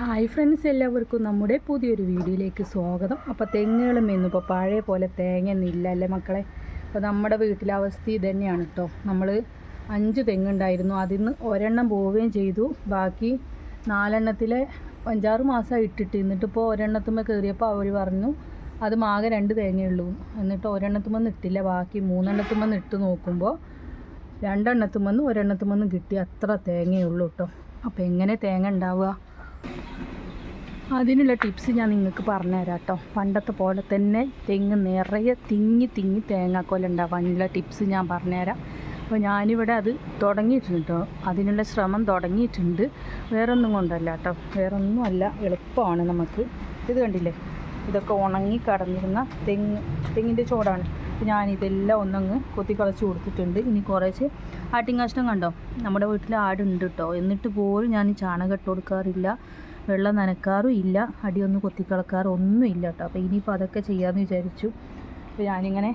Hi friends എല്ലാവർക്കും നമ്മുടെ പുതിയൊരു വീഡിയോയിലേക്ക് സ്വാഗതം. അപ്പോൾ തെങ്ങുകളും എന്നിപ്പോൾ പഴയ പോലെ തേങ്ങയൊന്നുമില്ല അല്ലേ മക്കളെ? അപ്പോൾ നമ്മുടെ വീട്ടിലെ അവസ്ഥ ഇത് തന്നെയാണ് കേട്ടോ നമ്മൾ അഞ്ച് തെങ്ങുണ്ടായിരുന്നു. അതിൽ നിന്ന് ഒരെണ്ണം പോവുകയും ചെയ്തു. ബാക്കി നാലെണ്ണത്തിലെ അഞ്ചാറ് മാസം ഇട്ടിട്ട്. എന്നിട്ടിപ്പോൾ ഒരെണ്ണത്തുമ്പോൾ കയറിയപ്പോൾ അവർ പറഞ്ഞു അത് മാകെ രണ്ട് തേങ്ങയുള്ളൂ. എന്നിട്ട് ഒരെണ്ണത്തുമ്പോൾ ഇട്ടില്ല. ബാക്കി മൂന്നെണ്ണത്തുമ്പോൾ ഇട്ട് നോക്കുമ്പോൾ രണ്ടെണ്ണത്തുമെന്ന് ഒരെണ്ണത്തുമെന്ന് കിട്ടി അത്ര തേങ്ങയുള്ളൂ കേട്ടോ അപ്പോൾ എങ്ങനെ തേങ്ങ ഉണ്ടാവുക? അതിനുള്ള ടിപ്സ് ഞാൻ നിങ്ങൾക്ക് പറഞ്ഞുതരാം കേട്ടോ പണ്ടത്തെ പോലെ തന്നെ തെങ്ങ് നിറയെ തിങ്ങി തിങ്ങി തേങ്ങാക്കോല ഉണ്ടാവും അതിനുള്ള ടിപ്സ് ഞാൻ പറഞ്ഞുതരാം. അപ്പോൾ ഞാനിവിടെ അത് തുടങ്ങിയിട്ടുണ്ട്. അതിനുള്ള ശ്രമം തുടങ്ങിയിട്ടുണ്ട്. വേറെ ഒന്നും കൊണ്ടല്ല കേട്ടോ. വേറെ ഒന്നും അല്ല. എളുപ്പമാണ് നമുക്ക്. ഇത് കണ്ടില്ലേ? ഇതൊക്കെ ഉണങ്ങി കടന്നിരുന്ന തെങ്ങ് തെങ്ങിന്റെ ചോടാണ്. അപ്പോൾ ഞാനിതെല്ലാം ഒന്നങ്ങ് കൊത്തി കളച്ച് കൊടുത്തിട്ടുണ്ട്. ഇനി കുറച്ച് ആട്ടിങ്ങാഷ്ടം കണ്ടോ? നമ്മുടെ വീട്ടിൽ ആടുണ്ട് കേട്ടോ എന്നിട്ട് പോലും ഞാൻ ചാണകം ഇട്ട് കൊടുക്കാറില്ല. വെള്ളം നനക്കാറും ഇല്ല. അടിയൊന്നും കൊത്തിക്കളക്കാറും ഒന്നും ഇല്ല കേട്ടോ അപ്പോൾ ഇനിയിപ്പോൾ അതൊക്കെ ചെയ്യാമെന്ന് വിചാരിച്ചു. അപ്പോൾ ഞാനിങ്ങനെ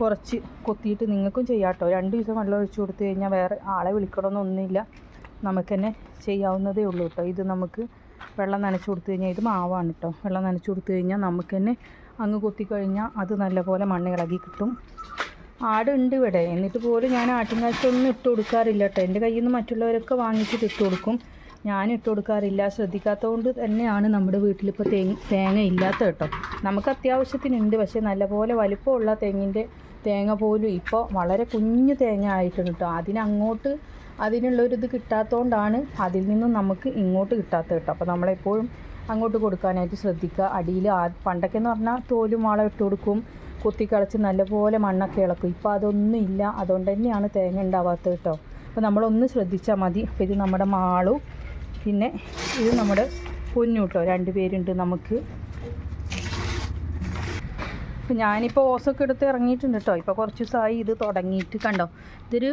കുറച്ച് കൊത്തിയിട്ട് നിങ്ങൾക്കും ചെയ്യാം കേട്ടോ രണ്ട് ദിവസം വെള്ളം ഒഴിച്ചു കൊടുത്തു കഴിഞ്ഞാൽ വേറെ ആളെ വിളിക്കണമെന്നൊന്നുമില്ല നമുക്ക് തന്നെ ചെയ്യാവുന്നതേ ഉള്ളൂ കേട്ടോ ഇത് നമുക്ക് വെള്ളം നനച്ചു കൊടുത്തു കഴിഞ്ഞാൽ ഇത് മാവാണ് കേട്ടോ വെള്ളം നനച്ചു കൊടുത്തു കഴിഞ്ഞാൽ നമുക്ക് തന്നെ അങ്ങ് കൊത്തിക്കഴിഞ്ഞാൽ അത് നല്ലപോലെ മണ്ണ് ഇളകി കിട്ടും. ആടുണ്ട് ഇവിടെ. എന്നിട്ട് പോലും ഞാൻ ആട്ടിൻകാശൊന്നും ഇട്ട് കൊടുക്കാറില്ല കേട്ടോ. എന്റെ കയ്യിൽ നിന്ന് മറ്റുള്ളവരൊക്കെ വാങ്ങിച്ചിട്ട് ഇട്ട് കൊടുക്കും. ഞാൻ ഇട്ട് കൊടുക്കാറില്ല. ശ്രദ്ധിക്കാത്തതുകൊണ്ട് തന്നെയാണ് നമ്മുടെ വീട്ടിലിപ്പോൾ തേങ്ങ തേങ്ങ ഇല്ലാത്ത കേട്ടോ. നമുക്ക് അത്യാവശ്യത്തിനുണ്ട്. പക്ഷേ നല്ലപോലെ വലിപ്പമുള്ള തെങ്ങിന്റെ തേങ്ങ പോലും ഇപ്പോൾ വളരെ കുഞ്ഞു തേങ്ങ ആയിട്ടുണ്ട് കേട്ടോ. അതിനങ്ങോട്ട് അതിനുള്ളൊരിത് കിട്ടാത്തതുകൊണ്ടാണ് അതിൽ നിന്നും നമുക്ക് ഇങ്ങോട്ട് കിട്ടാത്ത കേട്ടോ. അപ്പോൾ നമ്മളെപ്പോഴും അങ്ങോട്ട് കൊടുക്കാനായിട്ട് ശ്രദ്ധിക്കുക. അടിയിൽ പണ്ടൊക്കെ എന്ന് പറഞ്ഞാൽ തോലും വളം ഇട്ട് കൊടുക്കും. കുത്തിക്കളച്ച് നല്ലപോലെ മണ്ണൊക്കെ ഇളക്കും. ഇപ്പോൾ അതൊന്നും ഇല്ല. അതുകൊണ്ട് തന്നെയാണ് തേങ്ങ ഉണ്ടാവാത്തത് കേട്ടോ. അപ്പോൾ നമ്മളൊന്ന് ശ്രദ്ധിച്ചാൽ മതി. അപ്പോൾ ഇത് നമ്മുടെ മാളും പിന്നെ ഇത് നമ്മുടെ പൊന്നു കേട്ടോ. രണ്ട് പേരുണ്ട് നമുക്ക്. അപ്പം ഞാനിപ്പോൾ ഓസൊക്കെ എടുത്ത് ഇറങ്ങിയിട്ടുണ്ട് കേട്ടോ. ഇപ്പോൾ കുറച്ച് ദിവസമായി ഇത് തുടങ്ങിയിട്ട് കണ്ടോ. ഇതൊരു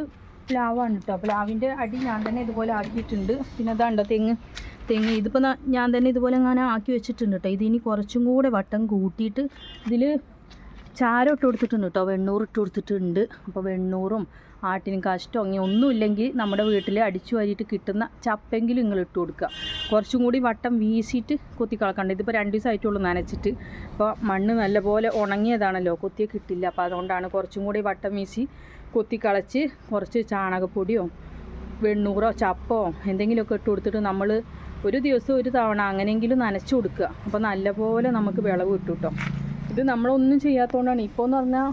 പ്ലാവാണ് കേട്ടോ. പ്ലാവിന്റെ അടി ഞാൻ തന്നെ ഇതുപോലെ ആക്കിയിട്ടുണ്ട്. പിന്നെ അതാണ്ടോ തെങ്ങ്. തെങ്ങ്. ഇതിപ്പോൾ ഞാൻ തന്നെ ഇതുപോലെ ഞാൻ ആക്കി വെച്ചിട്ടുണ്ട് കേട്ടോ ഇതിനി കുറച്ചും കൂടെ വട്ടം കൂട്ടിയിട്ട് ഇതിൽ ചാരം ഇട്ട് കൊടുത്തിട്ടുണ്ട് കേട്ടോ വെണ്ണൂറ് ഇട്ട് കൊടുത്തിട്ടുണ്ട്. അപ്പോൾ വെണ്ണൂറും ആട്ടിനും കാഷ്ടോ അങ്ങനെ ഒന്നുമില്ലെങ്കിൽ നമ്മുടെ വീട്ടിൽ അടിച്ചു വാരിയിട്ട് കിട്ടുന്ന ചപ്പെങ്കിലും നിങ്ങൾ ഇട്ട് കൊടുക്കുക. കുറച്ചും കൂടി വട്ടം വീശിയിട്ട് കൊത്തി കളക്കണ്ട. ഇതിപ്പോൾ രണ്ട് ദിവസമായിട്ടുള്ളൂ നനച്ചിട്ട്. അപ്പോൾ മണ്ണ് നല്ലപോലെ ഉണങ്ങിയതാണല്ലോ. കൊത്തിയെ കിട്ടില്ല. അപ്പോൾ അതുകൊണ്ടാണ് കുറച്ചും കൂടി വട്ടം വീശി കൊത്തി കളച്ച് കുറച്ച് ചാണകപ്പൊടിയോ വെണ്ണൂറോ ചപ്പോ എന്തെങ്കിലുമൊക്കെ ഇട്ട് കൊടുത്തിട്ട് നമ്മൾ ഒരു ദിവസം ഒരു തവണ അങ്ങനെയെങ്കിലും നനച്ചു കൊടുക്കുക. അപ്പോൾ നല്ലപോലെ നമുക്ക് വിളവ് കിട്ടും കേട്ടോ. ഇത് നമ്മളൊന്നും ചെയ്യാത്തതുകൊണ്ടാണ്. ഇപ്പോൾ എന്ന് പറഞ്ഞാൽ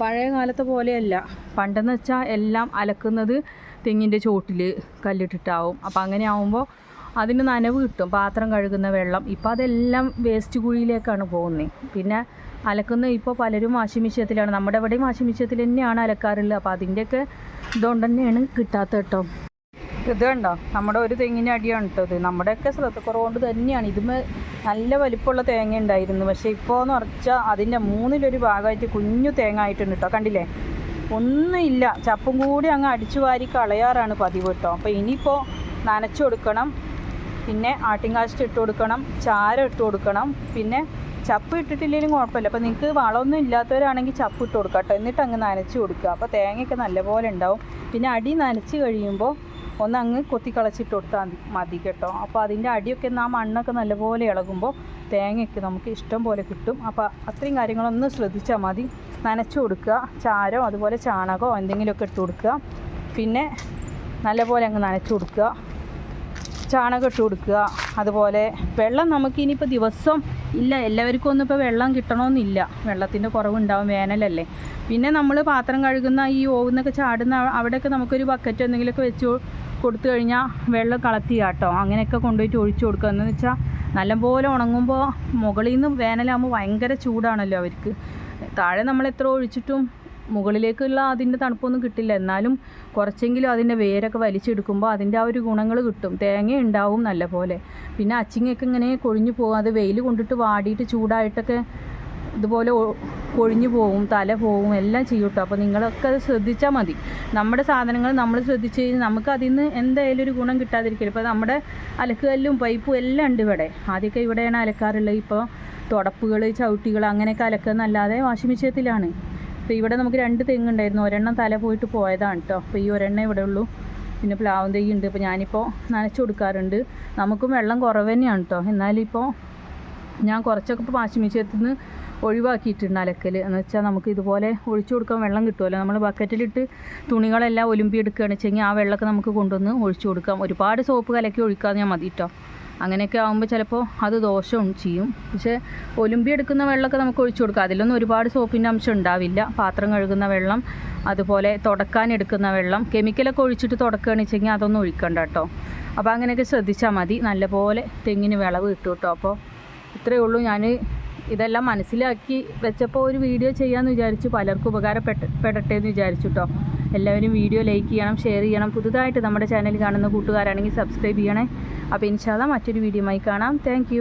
പഴയ കാലത്തെ പോലെയല്ല. പണ്ടെന്ന് വെച്ചാൽ എല്ലാം അലക്കുന്നത് തെങ്ങിന്റെ ചോട്ടിൽ കല്ലിട്ടിട്ടാവും. അപ്പോൾ അങ്ങനെ ആവുമ്പോൾ അതിന് നനവ് കിട്ടും. പാത്രം കഴുകുന്ന വെള്ളം. ഇപ്പോൾ അതെല്ലാം വേസ്റ്റ് കുഴിയിലേക്കാണ് പോകുന്നത്. പിന്നെ അലക്കുന്ന ഇപ്പോൾ പലരും വാഷിംഗ് മെഷീനത്തിലാണ് നമ്മുടെ ഇവിടെയും വാഷിംഗ് മെഷീനത്തിൽ തന്നെയാണ് അലക്കാറുള്ളത്. അപ്പോൾ അതിന്റെയൊക്കെ ഇതുകൊണ്ട് തന്നെയാണ് കിട്ടാത്ത കേട്ടോ. ഇത് കണ്ടോ? നമ്മുടെ ഒരു തെങ്ങിന്റെ അടിയാണ് കേട്ടോ ഇത്. നമ്മുടെയൊക്കെ ശ്രദ്ധക്കുറവുകൊണ്ട് തന്നെയാണ്. ഇതുമേ നല്ല വലിപ്പമുള്ള തേങ്ങ ഉണ്ടായിരുന്നു. പക്ഷേ ഇപ്പോൾ എന്ന് പറഞ്ഞാൽ അതിന്റെ മൂന്നിലൊരു ഭാഗമായിട്ട് കുഞ്ഞു തേങ്ങ ആയിട്ടുണ്ട് കേട്ടോ. കണ്ടില്ലേ? ഒന്നുമില്ല. ചപ്പും കൂടി അങ്ങ് അടിച്ചു വാരി കളയാറാണ് പതിവ് കേട്ടോ. അപ്പോൾ ഇനിയിപ്പോൾ നനച്ചു കൊടുക്കണം. പിന്നെ ആട്ടിൻകാസ്റ്റ് ഇട്ട് കൊടുക്കണം. ചാരം ഇട്ട് കൊടുക്കണം. പിന്നെ ചപ്പ് ഇട്ടിട്ടില്ലെങ്കിലും കുഴപ്പമില്ല. അപ്പോൾ നിങ്ങൾക്ക് വളമൊന്നും ഇല്ലാത്തവരാണെങ്കിൽ ചപ്പ് ഇട്ട് കൊടുക്കുക കേട്ടോ. എന്നിട്ട് അങ്ങ് നനച്ച് കൊടുക്കുക. അപ്പോൾ തേങ്ങയൊക്കെ നല്ലപോലെ ഉണ്ടാവും. പിന്നെ അടി നനച്ച് കഴിയുമ്പോൾ ഒന്ന് അങ്ങ് കൊത്തിക്കളച്ചിട്ട് കൊടുത്താൽ മതി മതി കേട്ടോ. അപ്പോൾ അതിന്റെ അടിയൊക്കെ ആ മണ്ണൊക്കെ നല്ലപോലെ ഇളകുമ്പോൾ തേങ്ങയൊക്കെ നമുക്ക് ഇഷ്ടം പോലെ കിട്ടും. അപ്പോൾ അത്രയും കാര്യങ്ങളൊന്ന് ശ്രദ്ധിച്ചാൽ മതി. നനച്ച് കൊടുക്കുക. ചാരോ അതുപോലെ ചാണകമോ എന്തെങ്കിലുമൊക്കെ ഇട്ട് കൊടുക്കുക. പിന്നെ നല്ലപോലെ അങ്ങ് നനച്ച് കൊടുക്കുക. ചാണകം ഇട്ട് കൊടുക്കുക അതുപോലെ വെള്ളം നമുക്ക് ഇനിയിപ്പോൾ ദിവസം ഇല്ല എല്ലാവർക്കും ഒന്നും ഇപ്പോൾ വെള്ളം കിട്ടണമെന്നില്ല വെള്ളത്തിന്റെ കുറവുണ്ടാവും വേനലല്ലേ. പിന്നെ നമ്മൾ പാത്രം കഴുകുന്ന ഈ ഓവുന്നൊക്കെ ചാടുന്ന അവ- അവിടെയൊക്കെ നമുക്കൊരു ബക്കറ്റ് എന്തെങ്കിലുമൊക്കെ വെച്ച് കൊടുത്തു കഴിഞ്ഞാൽ വെള്ളം കളത്തി കേട്ടോ അങ്ങനെയൊക്കെ കൊണ്ടുപോയിട്ട് ഒഴിച്ചു കൊടുക്കുക. എന്ന് വെച്ചാൽ നല്ലപോലെ ഉണങ്ങുമ്പോൾ മുകളിൽ നിന്ന് വേനലാകുമ്പോൾ ഭയങ്കര ചൂടാണല്ലോ അവർക്ക്. താഴെ നമ്മൾ എത്ര ഒഴിച്ചിട്ടും മുകളിലേക്കുള്ള അതിന്റെ തണുപ്പൊന്നും കിട്ടില്ല. എന്നാലും കുറച്ചെങ്കിലും അതിന്റെ വേരൊക്കെ വലിച്ചെടുക്കുമ്പോൾ അതിന്റെ ആ ഒരു ഗുണങ്ങൾ കിട്ടും. തേങ്ങ ഉണ്ടാവും നല്ല പോലെ. പിന്നെ അച്ചിങ്ങയൊക്കെ ഇങ്ങനെ കൊഴിഞ്ഞു പോകും. അത് വെയിൽ കൊണ്ടിട്ട് വാടിയിട്ട് ചൂടായിട്ടൊക്കെ ഇതുപോലെ കൊഴിഞ്ഞു പോവും തല പോവും എല്ലാം ചെയ്യും കേട്ടോ. അപ്പോൾ നിങ്ങളൊക്കെ അത് ശ്രദ്ധിച്ചാൽ മതി. നമ്മുടെ സാധനങ്ങൾ നമ്മൾ ശ്രദ്ധിച്ച് കഴിഞ്ഞാൽ നമുക്ക് അതിൽ നിന്ന് എന്തായാലും ഒരു ഗുണം കിട്ടാതിരിക്കില്ല. ഇപ്പോൾ നമ്മുടെ അലക്കുകല്ലും പൈപ്പും എല്ലാം ഉണ്ട് ഇവിടെ. ആദ്യമൊക്കെ ഇവിടെയാണ് അലക്കാറുള്ളത്. ഇപ്പോൾ തുടപ്പുകൾ ചവിട്ടികൾ അങ്ങനെയൊക്കെ അലക്കുന്നല്ലാതെ വാഷിംഗ് മെഷീനത്തിലാണ് അപ്പോൾ ഇവിടെ നമുക്ക് രണ്ട് തെങ്ങുണ്ടായിരുന്നു. ഒരെണ്ണം തല പോയിട്ട് പോയതാണ് കേട്ടോ അപ്പോൾ ഈ ഒരെണ്ണം ഇവിടെ ഉള്ളൂ. പിന്നെ പ്ലാവും തൈ ഉണ്ട്. ഇപ്പോൾ ഞാനിപ്പോൾ നനച്ചു കൊടുക്കാറുണ്ട്. നമുക്കും വെള്ളം കുറവ് തന്നെയാണ് കേട്ടോ എന്നാലിപ്പോൾ ഞാൻ കുറച്ചൊക്കെ ഇപ്പോൾ വാഷിംഗ് മെഷീനത്തിൽ ഒഴിവാക്കിയിട്ടുണ്ട് അലക്കൽ എന്ന് വെച്ചാൽ നമുക്ക് ഇതുപോലെ ഒഴിച്ചു കൊടുക്കാൻ വെള്ളം കിട്ടുമല്ലോ നമ്മൾ ബക്കറ്റിലിട്ട് തുണികളെല്ലാം ഒലുമ്പി എടുക്കുകയാണെന്ന് വെച്ചെങ്കിൽ ആ വെള്ളമൊക്കെ നമുക്ക് കൊണ്ടുവന്ന് ഒഴിച്ചു കൊടുക്കാം. ഒരുപാട് സോപ്പ് കലക്കി ഒഴിക്കാതെ ഞാൻ മതി കേട്ടോ അങ്ങനെയൊക്കെ ആകുമ്പോൾ ചിലപ്പോൾ അത് ദോഷവും ചെയ്യും. പക്ഷേ ഒലുമ്പി എടുക്കുന്ന വെള്ളമൊക്കെ നമുക്ക് ഒഴിച്ചു കൊടുക്കാം. അതിലൊന്നും ഒരുപാട് സോപ്പിന്റെ അംശം ഉണ്ടാവില്ല. പാത്രം കഴുകുന്ന വെള്ളം അതുപോലെ തുടക്കാൻ എടുക്കുന്ന വെള്ളം കെമിക്കലൊക്കെ ഒഴിച്ചിട്ട് തുടക്കുകയാണെന്ന് വെച്ചെങ്കിൽ അതൊന്നും ഒഴിക്കണ്ട കേട്ടോ. അപ്പോൾ അങ്ങനെയൊക്കെ ശ്രദ്ധിച്ചാൽ മതി. നല്ലപോലെ തെങ്ങിന് വിളവ് കിട്ടും കേട്ടോ. അപ്പോൾ ഇത്രയേ ഉള്ളൂ. ഞാൻ ഇതെല്ലാം മനസ്സിലാക്കി വെച്ചപ്പോൾ ഒരു വീഡിയോ ചെയ്യാമെന്ന് വിചാരിച്ചു. പലർക്കും ഉപകാരപ്പെട്ട് പെടട്ടെ എന്ന് വിചാരിച്ചു കേട്ടോ. എല്ലാവരും വീഡിയോ ലൈക്ക് ചെയ്യണം ഷെയർ ചെയ്യണം. പുതുതായിട്ട് നമ്മുടെ ചാനൽ കാണുന്ന കൂട്ടുകാരാണെങ്കിൽ സബ്സ്ക്രൈബ് ചെയ്യണേ. അപ്പോൾ ഇൻഷാല്ല മറ്റൊരു വീഡിയോയുമായി കാണാം. താങ്ക്